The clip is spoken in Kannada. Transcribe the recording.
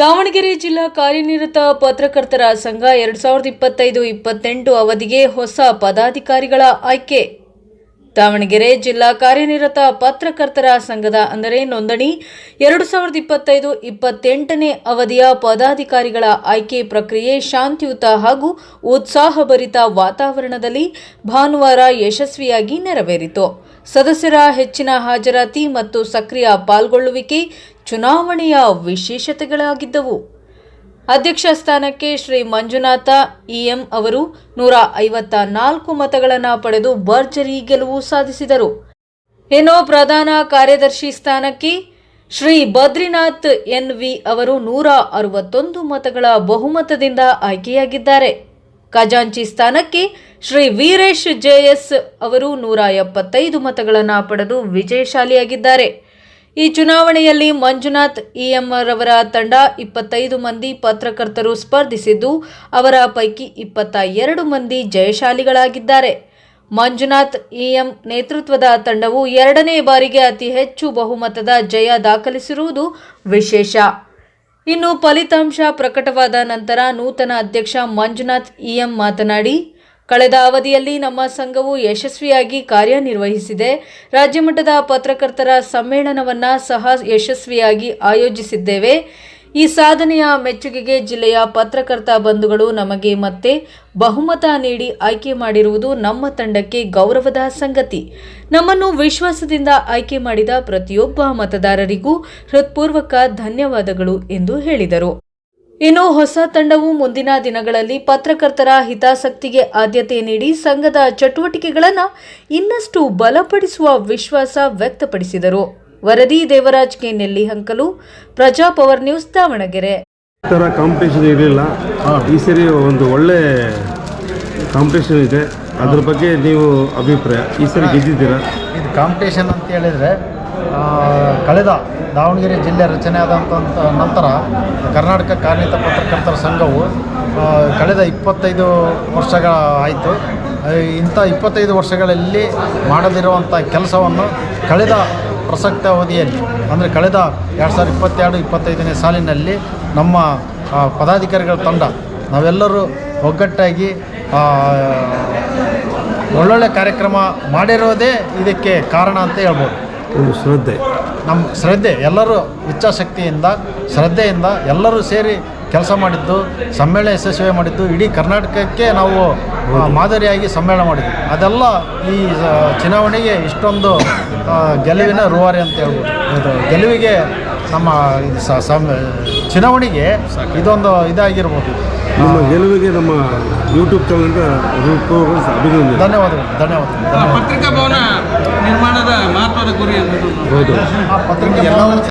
ದಾವಣಗೆರೆ ಜಿಲ್ಲಾ ಕಾರ್ಯನಿರತ ಪತ್ರಕರ್ತರ ಸಂಘ ಎರಡ್ ಸಾವಿರದ ಇಪ್ಪತ್ತೈದು ಇಪ್ಪತ್ತೆಂಟು ಅವಧಿಗೆ ಹೊಸ ಪದಾಧಿಕಾರಿಗಳ ಆಯ್ಕೆ. ದಾವಣಗೆರೆ ಜಿಲ್ಲಾ ಕಾರ್ಯನಿರತ ಪತ್ರಕರ್ತರ ಸಂಘದ ಅಂದರೆ ನೋಂದಣಿ ಎರಡು ಸಾವಿರದ ಇಪ್ಪತ್ತೈದು ಇಪ್ಪತ್ತೆಂಟನೇ ಅವಧಿಯ ಪದಾಧಿಕಾರಿಗಳ ಆಯ್ಕೆ ಪ್ರಕ್ರಿಯೆ ಶಾಂತಿಯುತ ಹಾಗೂ ಉತ್ಸಾಹಭರಿತ ವಾತಾವರಣದಲ್ಲಿ ಭಾನುವಾರ ಯಶಸ್ವಿಯಾಗಿ ನೆರವೇರಿತು. ಸದಸ್ಯರ ಹೆಚ್ಚಿನ ಹಾಜರಾತಿ ಮತ್ತು ಸಕ್ರಿಯ ಪಾಲ್ಗೊಳ್ಳುವಿಕೆ ಚುನಾವಣೆಯ ವಿಶೇಷತೆಗಳಾಗಿದ್ದವು. ಅಧ್ಯಕ್ಷ ಸ್ಥಾನಕ್ಕೆ ಶ್ರೀ ಮಂಜುನಾಥ, ಇಎಂ ಅವರು ನೂರ ಐವತ್ತ ನಾಲ್ಕು ಮತಗಳನ್ನು ಪಡೆದು ಭರ್ಜರಿ ಗೆಲುವು ಸಾಧಿಸಿದರು. ಇನ್ನು ಪ್ರಧಾನ ಕಾರ್ಯದರ್ಶಿ ಸ್ಥಾನಕ್ಕೆ ಶ್ರೀ ಬದ್ರಿನಾಥ್ ಎನ್ ವಿ ಅವರು ನೂರ ಅರವತ್ತೊಂದು ಮತಗಳ ಬಹುಮತದಿಂದ ಆಯ್ಕೆಯಾಗಿದ್ದಾರೆ. ಖಜಾಂಚಿ ಸ್ಥಾನಕ್ಕೆ ಶ್ರೀ ವೀರೇಶ್ ಜೆಎಸ್ ಅವರು ನೂರ ಎಪ್ಪತ್ತೈದು ಮತಗಳನ್ನು ಪಡೆದು ವಿಜಯಶಾಲಿಯಾಗಿದ್ದಾರೆ. ಈ ಚುನಾವಣೆಯಲ್ಲಿ ಮಂಜುನಾಥ್, ಇಎಂಆರ್ ರವರ ತಂಡ ಇಪ್ಪತ್ತೈದು ಮಂದಿ ಪತ್ರಕರ್ತರು ಸ್ಪರ್ಧಿಸಿದ್ದು, ಅವರ ಪೈಕಿ ಇಪ್ಪತ್ತ ಎರಡು ಮಂದಿ ಜಯಶಾಲಿಗಳಾಗಿದ್ದಾರೆ. ಮಂಜುನಾಥ್, ಇಎಂ ನೇತೃತ್ವದ ತಂಡವು ಎರಡನೇ ಬಾರಿಗೆ ಅತಿ ಹೆಚ್ಚು ಬಹುಮತದ ಜಯ ದಾಖಲಿಸಿರುವುದು ವಿಶೇಷ. ಇನ್ನು ಫಲಿತಾಂಶ ಪ್ರಕಟವಾದ ನಂತರ ನೂತನ ಅಧ್ಯಕ್ಷ ಮಂಜುನಾಥ್, ಇಎಂ ಮಾತನಾಡಿ ಕಳೆದ ಅವಧಿಯಲ್ಲಿ ನಮ್ಮ ಸಂಘವು ಯಶಸ್ವಿಯಾಗಿ ಕಾರ್ಯನಿರ್ವಹಿಸಿದೆ. ರಾಜ್ಯಮಟ್ಟದ ಪತ್ರಕರ್ತರ ಸಮ್ಮೇಳನವನ್ನು ಸಹ ಯಶಸ್ವಿಯಾಗಿ ಆಯೋಜಿಸಿದ್ದೇವೆ. ಈ ಸಾಧನೆಯ ಮೆಚ್ಚುಗೆಗೆ ಜಿಲ್ಲೆಯ ಪತ್ರಕರ್ತ ಬಂಧುಗಳು ನಮಗೆ ಮತ್ತೆ ಬಹುಮತ ನೀಡಿ ಆಯ್ಕೆ ಮಾಡಿರುವುದು ನಮ್ಮ ತಂಡಕ್ಕೆ ಗೌರವದ ಸಂಗತಿ. ನಮ್ಮನ್ನು ವಿಶ್ವಾಸದಿಂದ ಆಯ್ಕೆ ಮಾಡಿದ ಪ್ರತಿಯೊಬ್ಬ ಮತದಾರರಿಗೂ ಹೃತ್ಪೂರ್ವಕ ಧನ್ಯವಾದಗಳು ಎಂದು ಹೇಳಿದರು. ಇನ್ನು ಹೊಸ ತಂಡವು ಮುಂದಿನ ದಿನಗಳಲ್ಲಿ ಪತ್ರಕರ್ತರ ಹಿತಾಸಕ್ತಿಗೆ ಆದ್ಯತೆ ನೀಡಿ ಸಂಘದ ಚಟುವಟಿಕೆಗಳನ್ನು ಇನ್ನಷ್ಟು ಬಲಪಡಿಸುವ ವಿಶ್ವಾಸ ವ್ಯಕ್ತಪಡಿಸಿದರು. ವರದಿ ದೇವರಾಜ್ ಕೆ ನೆಲ್ಲಿಹಂಕಲು ಪ್ರಜಾ ಪವರ್ ನ್ಯೂಸ್ ದಾವಣಗೆರೆ. ಥರ ಕಾಂಪಿಟೇಷನ್ ಇರಲಿಲ್ಲ. ಈ ಸರಿ ಒಂದು ಒಳ್ಳೆ ಕಾಂಪಿಟೇಷನ್ ಇದೆ. ಅದ್ರ ಬಗ್ಗೆ ನೀವು ಅಭಿಪ್ರಾಯ. ಈ ಸರಿ ಗೆದ್ದಿದ್ದೀರಾ? ಇದು ಕಾಂಪಿಟೇಷನ್ ಅಂತ ಹೇಳಿದರೆ ಕಳೆದ ದಾವಣಗೆರೆ ಜಿಲ್ಲೆ ರಚನೆ ಆದಂಥ ನಂತರ ಕರ್ನಾಟಕ ಕಾರ್ಮಿಕ ಪತ್ರಕರ್ತರ ಸಂಘವು ಕಳೆದ ಇಪ್ಪತ್ತೈದು ವರ್ಷಗಳ ಆಯಿತು. ಇಂಥ ಇಪ್ಪತ್ತೈದು ವರ್ಷಗಳಲ್ಲಿ ಮಾಡದಿರುವಂಥ ಕೆಲಸವನ್ನು ಕಳೆದ ಪ್ರಸಕ್ತ ಅವಧಿಯಲ್ಲಿ, ಅಂದರೆ ಕಳೆದ ಎರಡು ಸಾವಿರದ ಇಪ್ಪತ್ತೆರಡು, ಇಪ್ಪತ್ತೈದನೇ ಸಾಲಿನಲ್ಲಿ ನಮ್ಮ ಪದಾಧಿಕಾರಿಗಳ ತಂಡ, ನಾವೆಲ್ಲರೂ ಒಗ್ಗಟ್ಟಾಗಿ ಒಳ್ಳೊಳ್ಳೆ ಕಾರ್ಯಕ್ರಮ ಮಾಡಿರೋದೇ ಇದಕ್ಕೆ ಕಾರಣ ಅಂತ ಹೇಳ್ಬೋದು. ಒಂದು ಶ್ರದ್ಧೆ. ನಮ್ಮ ಶ್ರದ್ಧೆ ಎಲ್ಲರೂ ಇಚ್ಛಾಶಕ್ತಿಯಿಂದ ಶ್ರದ್ಧೆಯಿಂದ ಎಲ್ಲರೂ ಸೇರಿ ಕೆಲಸ ಮಾಡಿದ್ದು ಸಮ್ಮೇಳನ ಯಶಸ್ವಿ ಮಾಡಿದ್ದು ಇಡೀ ಕರ್ನಾಟಕಕ್ಕೆ ನಾವು ಮಾದರಿಯಾಗಿ ಸಮ್ಮೇಳನ ಮಾಡಿದ್ವಿ. ಅದೆಲ್ಲ ಈ ಚುನಾವಣೆಗೆ ಇಷ್ಟೊಂದು ಗೆಲುವಿನ ರೂವಾರಿ ಅಂತ ಹೇಳ್ಬೋದು. ಇದು ಗೆಲುವಿಗೆ ನಮ್ಮ ಇದು ಸ- ಸಮ್ ಚುನಾವಣೆಗೆ ಇದೊಂದು ಇದಾಗಿರ್ಬೋದು. ನಮ್ಮ ಗೆಲುವಿಗೆ ನಮ್ಮ ಯೂಟ್ಯೂಬ್ ಚಾನಲ್ ಅಭಿನಂದನೆ. ಧನ್ಯವಾದಗಳು ಧನ್ಯವಾದಗಳು ಧನ್ಯವಾದಗಳು. ಪತ್ರಿಕಾ ಭವನ ನಿರ್ಮಾಣದ ಮಹತ್ವದ ಗುರಿ ಅನ್ನೋದು ಹೌದು. ಆ ಪತ್ರಿಕೆ